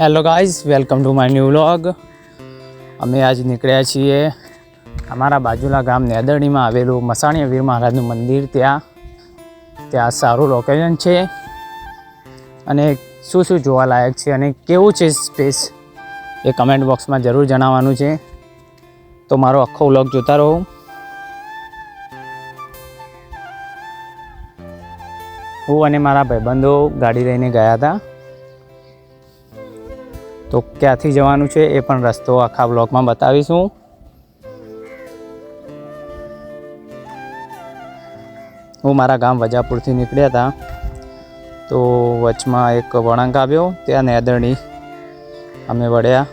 Hello guys welcome to my new vlog અમે આજ નીકળ્યા છીએ અમારા બાજુના ગામ નેદરણીમાં આવેલું મસાણીયા વીર મહારાજનું મંદિર ત્યાં. ત્યાં સારું લોકેશન છે અને શું શું જોવાલાયક છે અને કેવું છે સ્પેસ એ કમેન્ટ બોક્સમાં જરૂર જણાવવાનું છે. તો મારો આખો વ્લોગ જોતા રહો. હું અને મારા ભાઈબંધો ગાડી લઈને ગયા હતા. તો ક્યાંથી જવાનું છે એ પણ રસ્તો આખા બ્લોકમાં બતાવીશું. હું મારા ગામ વજાપુરથી નીકળ્યા હતા. તો વચમાં એક વળાંક આવ્યો, ત્યાં નેદરણી અમે વળ્યા.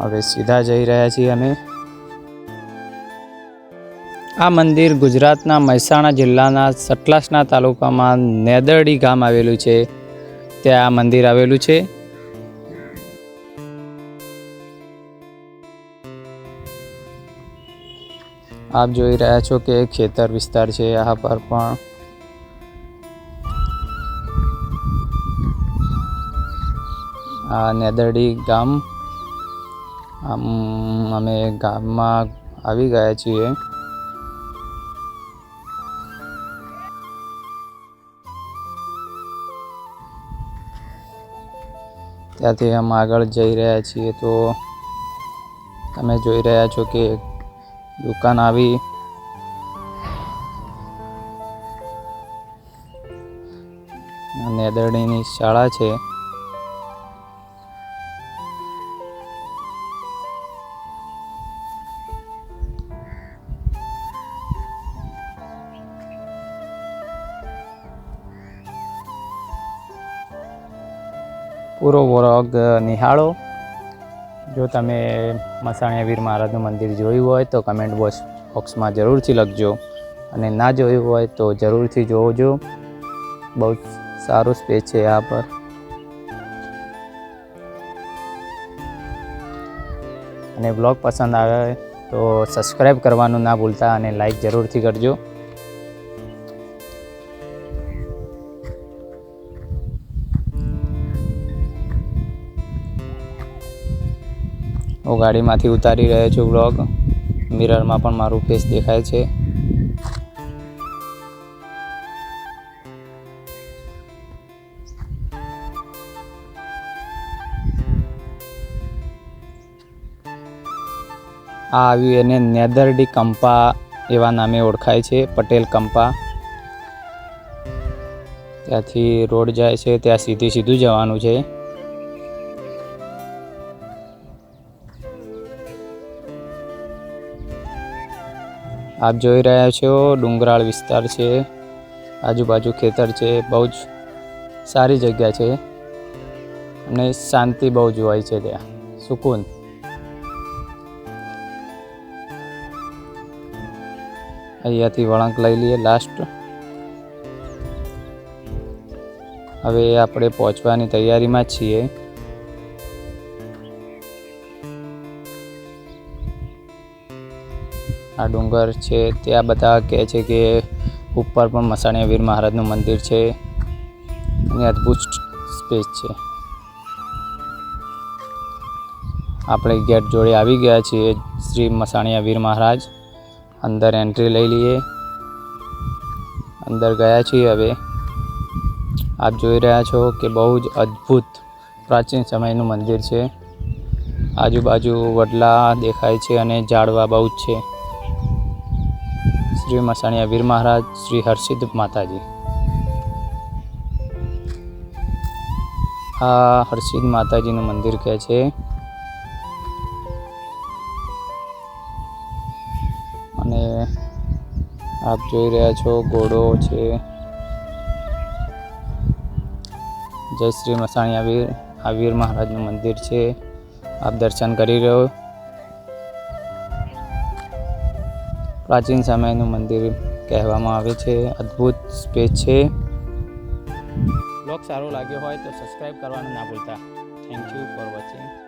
હવે સીધા જઈ રહ્યા છીએ અમે. આ મંદિર ગુજરાતના મહેસાણા જિલ્લાના સટલાસના તાલુકામાં નેદરડી ગામ આવેલું છે. ત્યાં આ મંદિર આવેલું છે. આપ જોઈ રહ્યા છો કે ખેતર વિસ્તાર છે આ પર પણ. આ નેદરડી ગામ. આમ અમે ગામમાં આવી ગયા છીએ. ત્યાંથી અમે આગળ જઈ રહ્યા છીએ તો તમે જોઈ રહ્યા છો કે દુકાન આવી. નેદરણીની શાળા છે. પૂરો વ્લોગ નિહાળો. જો તમે મસાણિયા વીર મહારાજનું મંદિર જોયું હોય તો કમેન્ટ બોક્સ બોક્સમાં જરૂરથી લખજો. અને ના જોયું હોય તો જરૂરથી જોજો. બહુ સારું સ્પેસ છે આ પર. અને બ્લોગ પસંદ આવે તો સબસ્ક્રાઈબ કરવાનું ના ભૂલતા અને લાઈક જરૂરથી કરજો. હું ગાડીમાંથી ઉતારી રહ્યો છું બ્લોગ મિરરમાં પણ મારું ફેસ દેખાય છે. આ આવ્યું એને નેદરડી કંપા એવા નામે ઓળખાય છે, પટેલ કંપા. ત્યાંથી રોડ જાય છે, ત્યાં સીધી સીધું જવાનું છે. આપ જોઈ રહ્યા છો, ડુંગરાળ વિસ્તાર છે, આજુબાજુ ખેતર છે, બહુ જ સારી જગ્યા છે અને શાંતિ બહુ જ હોય છે ત્યાં. સુકૂન. અહીંયાથી વળાંક લઈ લઈએ લાસ્ટ હવે આપણે પહોંચવાની તૈયારીમાં છીએ. આ ડુંગર છે ત્યાં બધા કહે છે કે ઉપર પણ મસાણીયા વીર મહારાજનું મંદિર છે. અને અદ્ભુત સ્પેસ છે. આપણે ગેટ જોડે આવી ગયા છીએ, શ્રી મસાણીયા વીર મહારાજ. અંદર એન્ટ્રી લઈ લઈએ. અંદર ગયા છીએ હવે. આપ જોઈ રહ્યા છો કે બહુ જ અદ્ભુત પ્રાચીન સમયનું મંદિર છે. આજુબાજુ વડલા દેખાય છે અને ઝાડવા બહુ જ છે. શ્રી મસાણીયા વીર મહારાજ, શ્રી હર્ષિદ માતાજી. આ હર્ષિદ માતાજીનું મંદિર કહે છે. અને આપ જોઈ રહ્યા છો ઘોડો છે. જય શ્રી મસાણીયા વીર, આ વીર મહારાજનું મંદિર છે. આપ દર્શન કરી રહ્યો પ્રાચીન સમયનું મંદિર કહેવામાં આવે છે. અદ્ભુત સ્પેસ છે. બ્લોગ સારો લાગ્યો હોય તો સબસ્ક્રાઈબ કરવાનું ના ભૂલતા. Thank you for watching